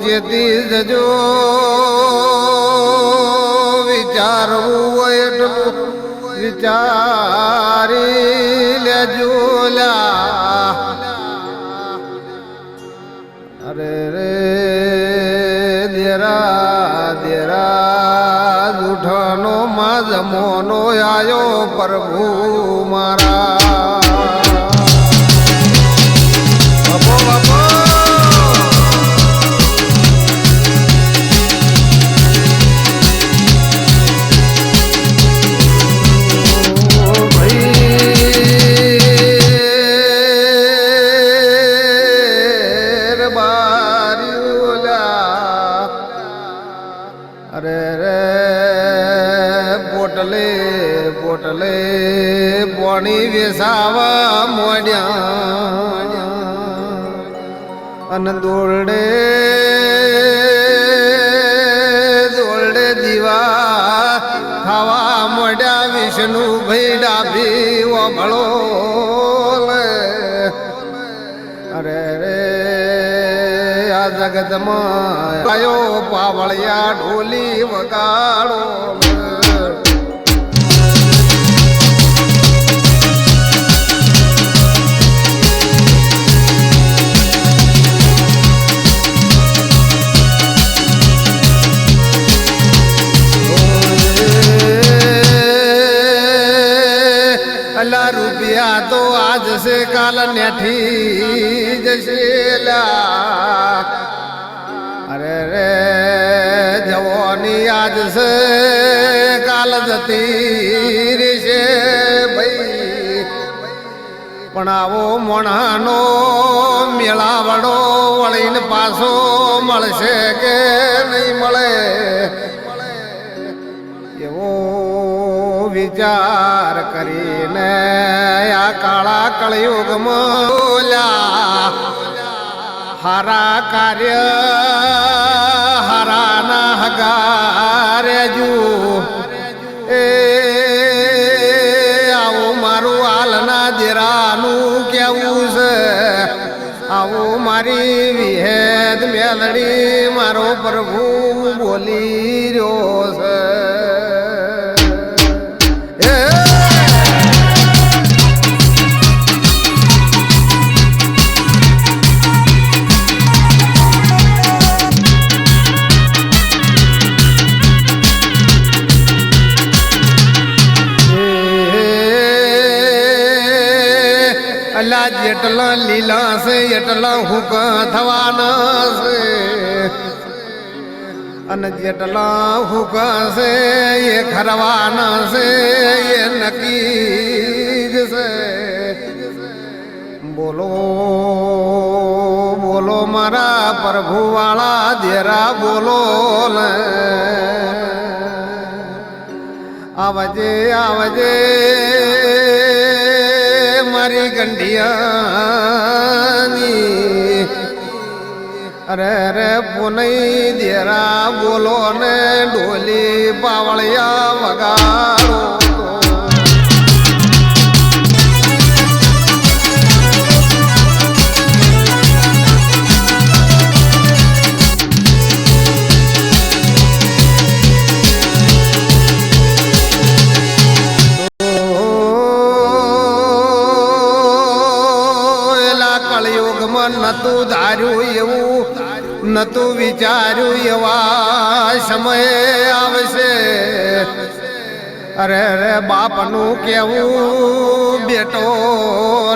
ચેતી જજો વિચારવું એટલું. વિચારી લેજો લા. અરે રે દેરા દેરા જૂઠાનો માં જમોનો આયો પ્રભુ મારા. પોણી વેસાવા મોડ્યા. અને દોરડે દોરડે દીવા ખાવા મોડ્યા વિષ્ણુ ભાઈ ડાભી ઓભળો અરે રે, આ જગતમાં આયો પાવળિયા ઢોલી વગાડો તો આજ છે કાલ નેઠી જશેલા અરે રે, જવાની આજ છે કાલ જતી રહેશે ભાઈ. પણ આવો મોણાનો મેળાવડો વળીને પાછો મળશે કે નહીં મળે? વિચાર કરીને આ કાળા કળયુગ મોલા હારા કાર્ય હારાના હગારેજુ એ આવું મારું હાલના દેરાનું કેવું છે? આવું મારી વિહેદ મેલડી, મારો પ્રભુ બોલી રહ્યો છે. અલા જેટલા લીલા છે, એટલા હુક થવાના છે. અને જેટલા હુક છે, એ ખરવાના છે, એ નક્કી જ છે. બોલો બોલો મારા પ્રભુ વાળા દેરા બોલો ને આવજે આવજે. મારી ગંઢિયાની અરે રે પુનઈ દેરા બોલો ને ડોલી પાવળિયા વગાડો કળયુગમાં નતું ધાર્યું એવું નતું વિચાર્યું એવા સમય આવશે. અરે રે બાપનું કેવું બેટો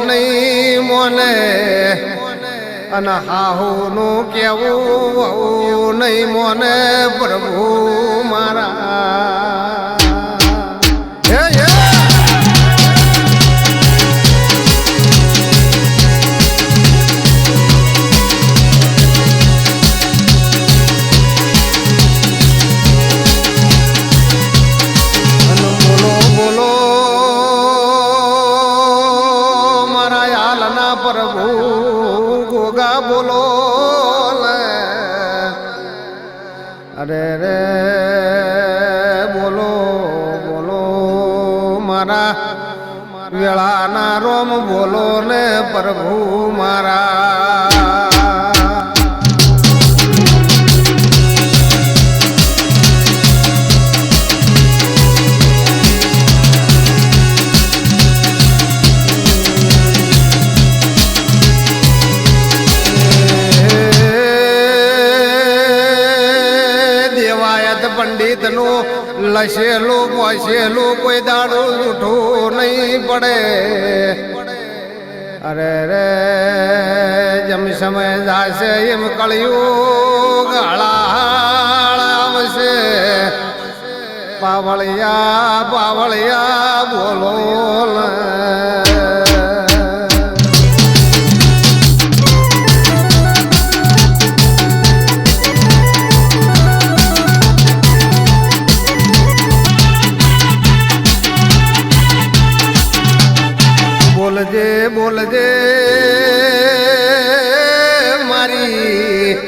નહીં મોને. અને હાહુનું કેવું નહીં મોને, પ્રભુ મારા. રે બોલો બોલો મારા વેળાના રોમ બોલો ને પ્રભુ મારા નું લસેલું પોસેલું કોઈ દાડું જૂઠું નહીં પડે. અરે રે, જેમ સમય જાશે એમ કળિયું ગાળા આવશે. પાવળિયા પાવળિયા બોલો બોલજે બોલજે, મારી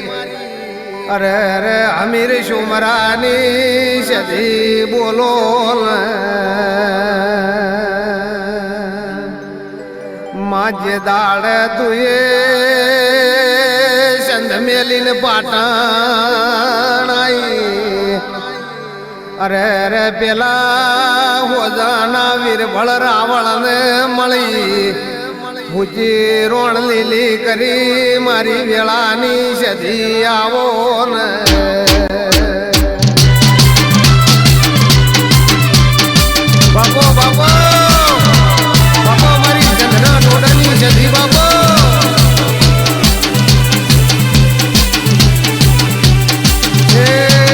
અરે અરે, અમીર સુમરાની સદી બોલો. માજે દાડ તુએ સંધ મેલીને પાટણ અરે રે પેલા હોજાના વીરભળ રાવણ ને મળી. મુજી રોણ લીલી કરી મારી વેળાની સધી આવો ને.